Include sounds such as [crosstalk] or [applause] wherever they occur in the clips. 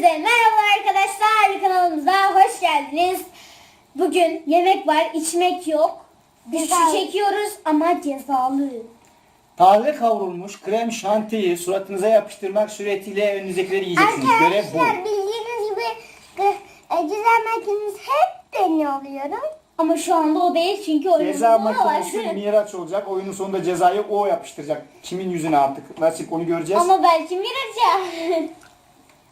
Hepinize merhaba arkadaşlar kanalımıza hoş geldiniz. Bugün yemek var, içmek yok. Biz şu çekiyoruz ama cezalı. Taze kavrulmuş krem şantiyi suratınıza yapıştırmak suretiyle önünüzdekileri yiyeceksiniz. Görev bu. Arkadaşlar bildiğiniz gibi e, ceza makinesi hep ben alıyorum. Ama şu anda o değil çünkü oyunumuz Ceza makinesi Miraç olacak. Oyunun sonunda cezayı o yapıştıracak. Kimin yüzüne artık? Nasip onu göreceğiz. Ama belki Miraç'a. [laughs]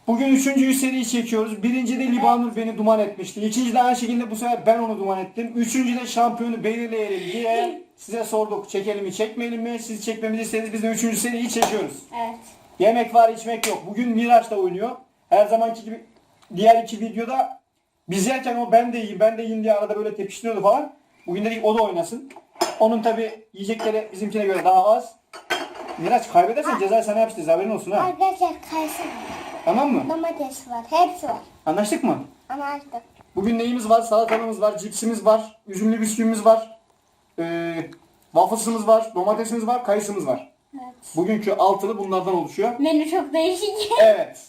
Bugün üçüncüyü seri çekiyoruz. Birinci de Libanur beni duman etmişti. İkinci de aynı şekilde bu sefer ben onu duman ettim. Üçüncü de şampiyonu belirleyelim diye size sorduk. Çekelim mi çekmeyelim mi? Siz çekmemizi istediniz. Biz de üçüncü seriyi çekiyoruz. evet. Yemek var içmek yok. Bugün Miraç da oynuyor. Her zamanki gibi diğer iki videoda biz yerken o ben de yiyeyim ben de yiyeyim diye arada böyle tepiştiriyordu falan. Bugün dedik o da oynasın. Onun tabi yiyecekleri bizimkine göre daha az. Miraç kaybedersen cezayı sana yapıştırırız haberin olsun ha. Arkadaşlar var, Tamam mı? domates var, hepsi var. Anlaştık mı? Ama artık Bugün neyimiz var? Salatamız var, cipsimiz var, üzümlü bisküvimiz var, ee, wafflesımız var, domatesimiz var, kayısımız var. evet. Bugünkü altılı bunlardan oluşuyor. Menü çok değişik. [laughs] Evet.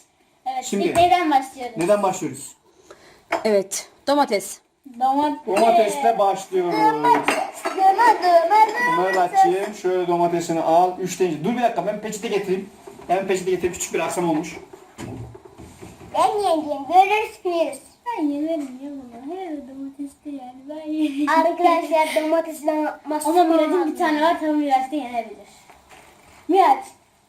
evet. Şimdi- Şimdi neden başlıyoruz? Neden başlıyoruz? Evet. Domates. Domates. Domatesle başlıyoruz. Bunları açayım. Şöyle domatesini al. Üç deyince. Dur bir dakika ben peçete getireyim. Ben peçete getireyim. Küçük bir aksam olmuş. Ben yengeyim, görürüz biliriz. Ben yemedim ya bunu. Her domatesli yani ben yemedim. Arkadaşlar domatesle masum Ama Miraç'ın bir tane var tabii Miraç da yenebilir. Miraç,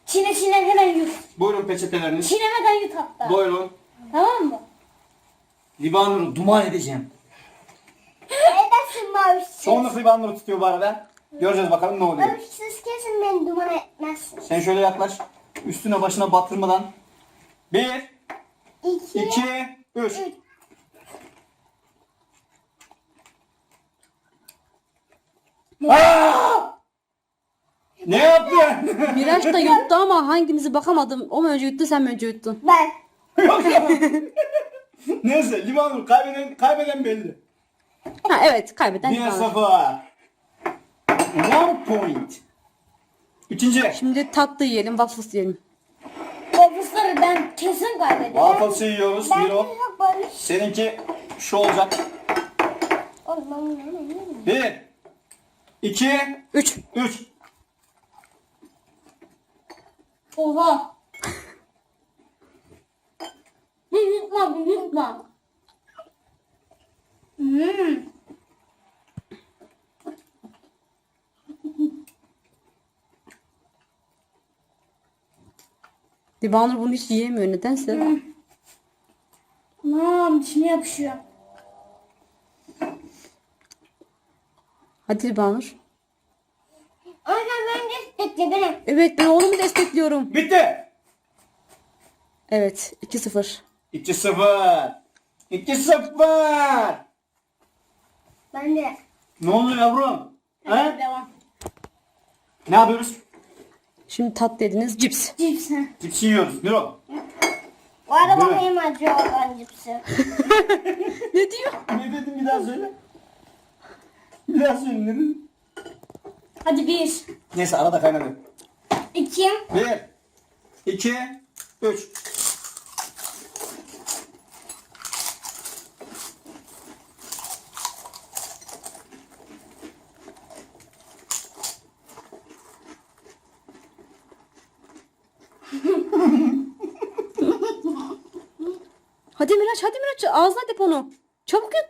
çiğne çiğne hemen yut. Buyurun peçeteleriniz. Çiğnemeden yut hatta. Buyurun. Tamam mı? Libanur'u duman edeceğim. Neredesin mavişsiz? Çoğunluk Libanur'u tutuyor bu arada. Göreceğiz bakalım ne oluyor. Mavişsiz kesin beni duman etmezsin. Sen şöyle yaklaş. Üstüne başına batırmadan. Bir, İki, iki, üç. Aa! Ne yaptın? Miraç da yuttu ama hangimizi bakamadım. O mu önce yuttu sen mi önce yuttun? ben. Yok [laughs] ya. Neyse Libanur kaybeden, kaybeden belli. Ha evet kaybeden 1 Libanur. 0. One point. Üçüncü. Şimdi tatlı yiyelim, waffles yiyelim. Ben kesin kaybederim. Waffles'ı yiyoruz. Ben çok barış. Seninki şu olacak. Oğlum ben bunu yemeyeyim. Bir. iki, 3. Üç. Oha. Bir yutma, bir yutma. Hmm. Libanur bunu hiç yiyemiyor nedense. Anam dişime yapışıyor. Hadi Libanur. Ama ben destekle. Evet ben oğlumu destekliyorum. Bitti. Evet 2-0. 2 0. 2 0. Ben de. Ne oluyor yavrum? Hadi He? devam. Ne yapıyoruz? Şimdi tatlı dediniz cips. Cips. ha. Cipsi yiyoruz. Miro. Bu arada Buyurun. benim acıyor olan cipsi. [laughs] ne diyor? Ne dedin bir daha söyle. Bir daha söyle ne dedin? Hadi bir, Neyse arada kaynadı. iki, Bir. iki, Üç. Hadi Miraç hadi Miraç ağzına dep onu. Çabuk yut.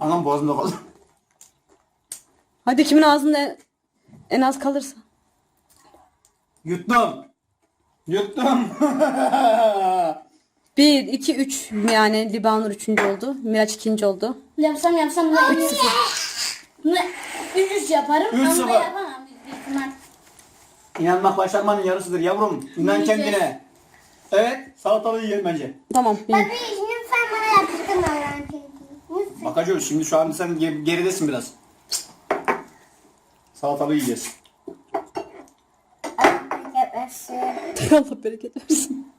Anam boğazımda kaldı. Hadi kimin ağzında en az kalırsa. Yuttum. Yuttum. 1, 2, 3 yani Libanur 3. oldu. Miraç 2. oldu. yapsam yapsam da üç sıfır. Ne? Üç üç yaparım Üç ama sıfır. yapamam büyük ihtimal. İnanmak başarmanın yarısıdır yavrum. İnan kendine. Evet, salatalığı yiyelim bence. Tamam. yiyin. Tabii lütfen bana yapıştırma öğren Lütfen. Bakacağız. Şimdi şu an sen ge- geridesin biraz. Salatalığı yiyeceğiz. Allah bereket versin.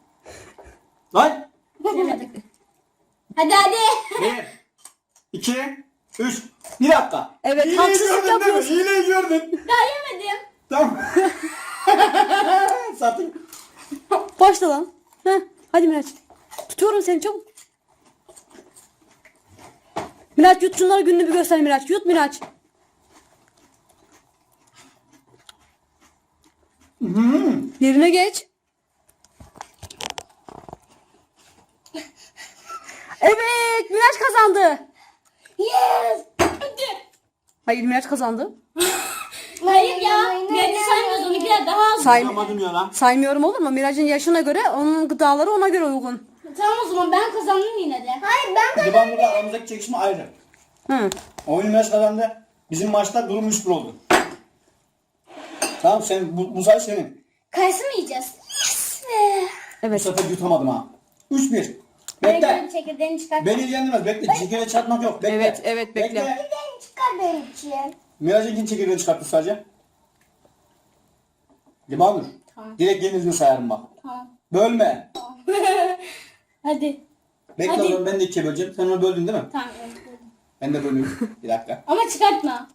Lan! Hadi hadi. Bir, iki, üç. Bir dakika. Evet, Hileyi haksızlık gördün değil mi? yapıyorsun. Hileyi gördün. Daha yemedim. Tamam. [laughs] [laughs] Satın. Başla lan. Heh, hadi Miraç. Tutuyorum seni çabuk. Miraç yut şunları gününü bir göster Miraç. Yut Miraç. Yerine geç. Evet Miraç kazandı. Yes. Hayır Miraç kazandı. [laughs] Saymıyoruz onunkiler daha az. Say Yapamadım ya lan. saymıyorum olur mu? Miraç'ın yaşına göre onun gıdaları ona göre uygun. Tamam o zaman ben kazandım yine de. Hayır ben Libanur'la aramızdaki çekişme ayrı. Hı. Oyun Miraç kazandı. Bizim maçta durum 3-1 oldu. Tamam sen bu, bu sayı senin. Kayısı mı yiyeceğiz? Yes be. Bu Evet. sefer yutamadım ha. 3-1. Bekle. Bekle. Çekirdeğini çıkart. Beni ilgilendirmez. Bekle. Çekirdeği çarpmak yok. Bekle. Evet, evet, bekle. ben çıkar benim için. Miraç'ın çekirdeğini çıkarttı sadece. Libanur. Tamam. Direkt yenildiğini sayarım bak. Tamam. Bölme. [laughs] Hadi. Bekle Hadi. o zaman ben de ikiye böleceğim. Sen onu böldün değil mi? Tamam. evet. Ben de bölüyorum. Bir dakika. [laughs] Ama çıkartma.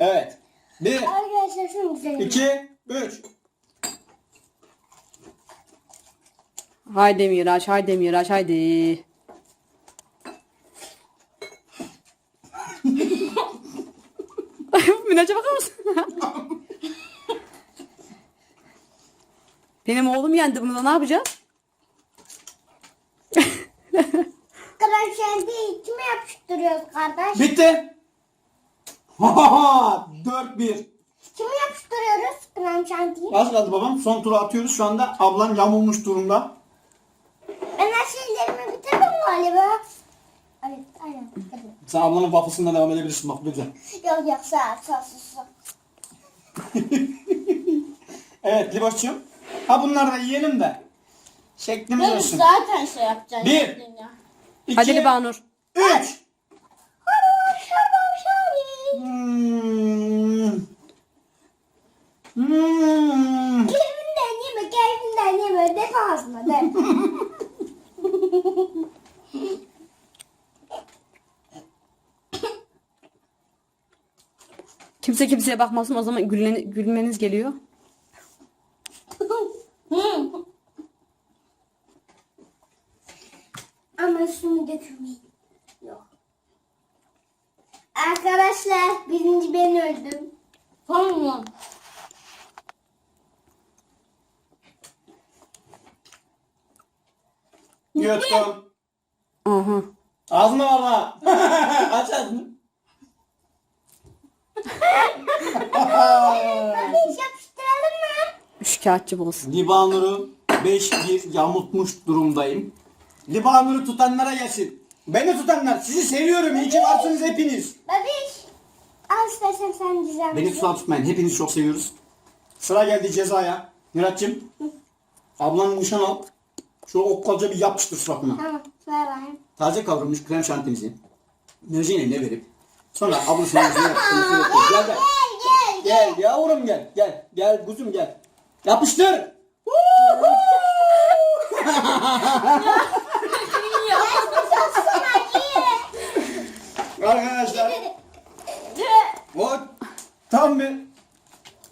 Evet. 1, Arkadaşlar şunu güzel. 2, 3. Haydi Miraç, haydi Miraç, haydi. Benim oğlum yendi bunu da ne yapacağız? [laughs] Kral şenteyi kime yapıştırıyoruz kardeş? Bitti. Ha ha ha. 4-1. Kime yapıştırıyoruz kral şenteyi? Az kaldı babam. Son turu atıyoruz. Şu anda ablan yamulmuş durumda. Ben her şeylerimi bitirdim galiba. Evet aynen. Sen ablanın wafflesından devam edebilirsin bak lütfen. Yok yok sağ ol sağ ol sağ ol. [laughs] Evet Liboş'cum. Ha bunları da yiyelim de. Şeklimiz Ben olsun. zaten şey yapacağım. Bir. ya. Hadi 2, Libanur. 3. Şabam şahin. Hmm. Hmm. Keyfinden yeme keyfinden yeme de fazla de. [laughs] Kimse kimseye bakmasın o zaman gülmeni- gülmeniz geliyor. Hı. Ama şunu dökmeyin. Yok. Arkadaşlar birinci ben öldüm. Tamam mı? Yuttum. Aha. Ağzına var ha. [laughs] Aç ağzını. İş yapıştıralım mı? Şikayetçi olsun. Libanur'u 5-1 yamultmuş durumdayım. Libanur'u tutanlara gelsin. Beni tutanlar sizi seviyorum. İyi ki varsınız hepiniz. Babiş. Al istersen sen güzel Beni tutan tutmayın. Hepinizi çok seviyoruz. Sıra geldi cezaya. Murat'cığım. Ablanın nişan al. Şu okkalca bir yapıştır suratına. Tamam ver bakayım. Taze kavrulmuş krem şantimizi Mürcin eline verip sonra ablasının yüzüne yapıştırması yok. Gel gel. Gel gel. Gel yavrum gel. Gel. Gel kuzum gel. Yapıştır. Arkadaşlar. O tam bir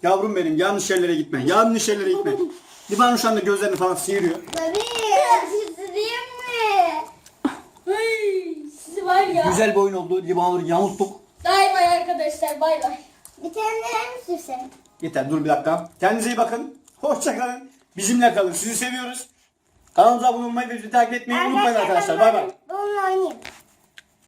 yavrum benim yanlış yerlere gitme. Yanlış yerlere gitme. Libanur şu anda gözlerini falan sıyırıyor. Güzel bir oyun oldu. Libanur'u yamulttuk. Bay bay arkadaşlar bay bay. Bir tane daha mı sürsen? Yeter dur bir dakika. Kendinize iyi bakın. Hoşça kalın. Bizimle kalın. Sizi seviyoruz. Kanalımıza abone olmayı ve bizi takip etmeyi unutmayın arkadaşlar. Bay bay. Bununla oynayayım.